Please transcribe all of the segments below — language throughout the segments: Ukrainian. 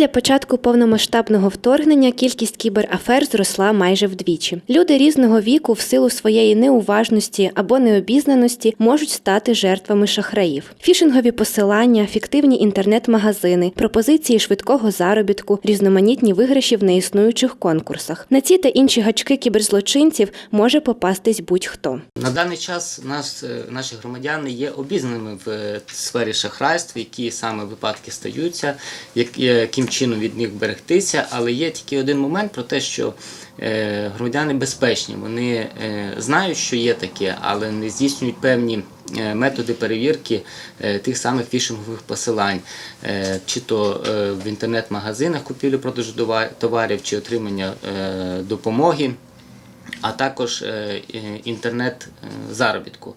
Після початку повномасштабного вторгнення кількість кіберафер зросла майже вдвічі. Люди різного віку в силу своєї неуважності або необізнаності можуть стати жертвами шахраїв. Фішингові посилання, фіктивні інтернет-магазини, пропозиції швидкого заробітку, різноманітні виграші в неіснуючих конкурсах. На ці та інші гачки кіберзлочинців може попастись будь-хто. На даний час нас, е, наші громадяни є обізнаними в е, сфері шахрайств, які саме випадки стаються, як- яким чином від них берегтися. Але є тільки один момент про те, що е, громадяни безпечні. Вони е, знають, що є таке, але не здійснюють певні е, методи перевірки тих самих фішингових посилань, чи то в інтернет-магазинах купівлі-продажу товар- товарів, чи отримання допомоги а також е, е, інтернет е.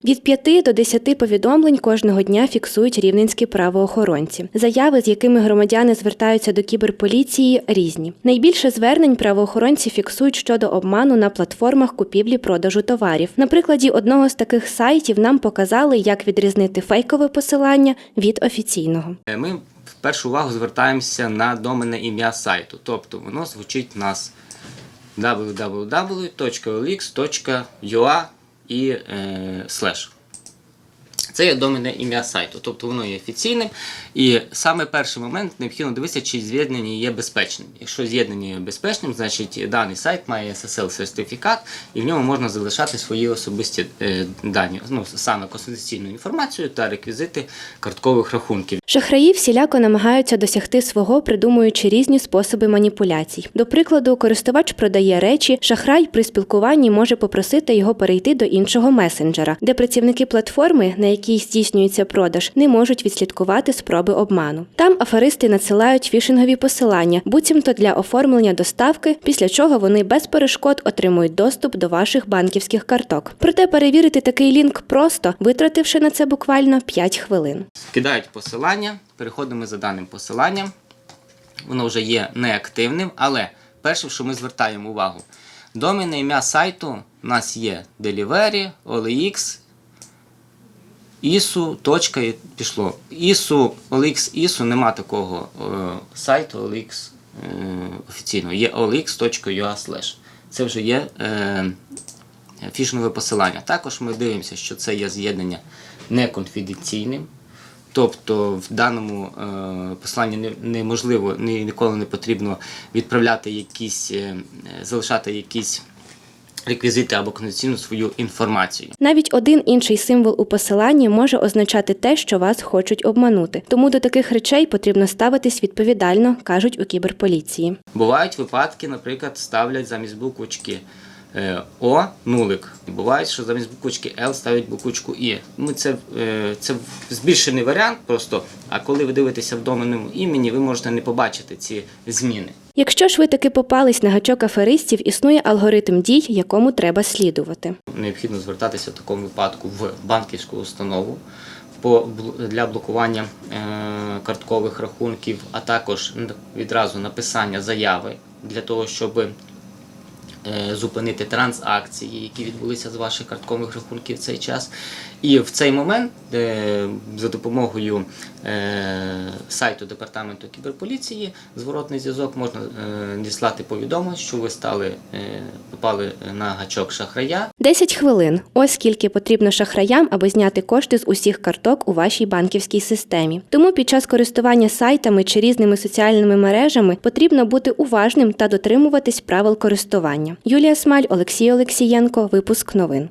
Від 5 до 10 повідомлень кожного дня фіксують рівненські правоохоронці. Заяви, з якими громадяни звертаються до кіберполіції, різні. Найбільше звернень правоохоронці фіксують щодо обману на платформах купівлі-продажу товарів. На прикладі одного з таких сайтів нам показали, як відрізнити фейкове посилання від офіційного. Е, Ми в першу увагу звертаємося на доменне ім'я сайту, тобто воно звучить нас www.olx.ua і е, слеш. Це є доменне ім'я сайту, тобто воно є офіційним. І саме перший момент необхідно дивитися, чи з'єднання є безпечним. Якщо з'єднання є безпечним, значить даний сайт має SSL-сертифікат, і в ньому можна залишати свої особисті е, дані, ну, саме конфіденційну інформацію та реквізити карткових рахунків. Шахраї всіляко намагаються досягти свого, придумуючи різні способи маніпуляцій. До прикладу, користувач продає речі, шахрай при спілкуванні може попросити його перейти до іншого месенджера, де працівники платформи, на якій здійснюється продаж, не можуть відслідкувати спроби обману. Там аферисти надсилають фішингові посилання, буцімто для оформлення доставки, після чого вони без перешкод отримують доступ до ваших банківських карток. Проте перевірити такий лінк просто, витративши на це буквально 5 хвилин. Кидають посилання, переходимо за даним посиланням. Воно вже є неактивним, але перше, що ми звертаємо увагу, доменне ім'я сайту у нас є Delivery, OLX, ISU, точка і пішло. ISU, OLX, ISU, нема такого е, сайту OLX е, офіційного. Є olx.ua. Це вже є е, фішингове посилання. Також ми дивимося, що це є з'єднання неконфіденційним. Тобто в даному е, посланні неможливо, ні, ніколи не потрібно відправляти якісь, е, залишати якісь реквізити або конфіденційну свою інформацію. Навіть один інший символ у посиланні може означати те, що вас хочуть обманути. Тому до таких речей потрібно ставитись відповідально, кажуть у кіберполіції. Бувають випадки, наприклад, ставлять замість буквочки е, О нулик. Буває, що замість буквочки Л ставлять буквочку І. Ну, це, е, це збільшений варіант просто, а коли ви дивитеся в доменному імені, ви можете не побачити ці зміни. Якщо ж ви таки попались на гачок аферистів, існує алгоритм дій, якому треба слідувати. Необхідно звертатися в такому випадку в банківську установу для блокування е, карткових рахунків, а також відразу написання заяви для того, щоб зупинити транзакції, які відбулися з ваших карткових рахунків в цей час. І в цей момент е, за допомогою е, сайту департаменту кіберполіції зворотний зв'язок можна е, діслати повідомлення, що ви стали е, попали на гачок шахрая. 10 хвилин. Ось скільки потрібно шахраям, аби зняти кошти з усіх карток у вашій банківській системі. Тому під час користування сайтами чи різними соціальними мережами потрібно бути уважним та дотримуватись правил користування. Юлія Смаль, Олексій Олексієнко. Випуск новин.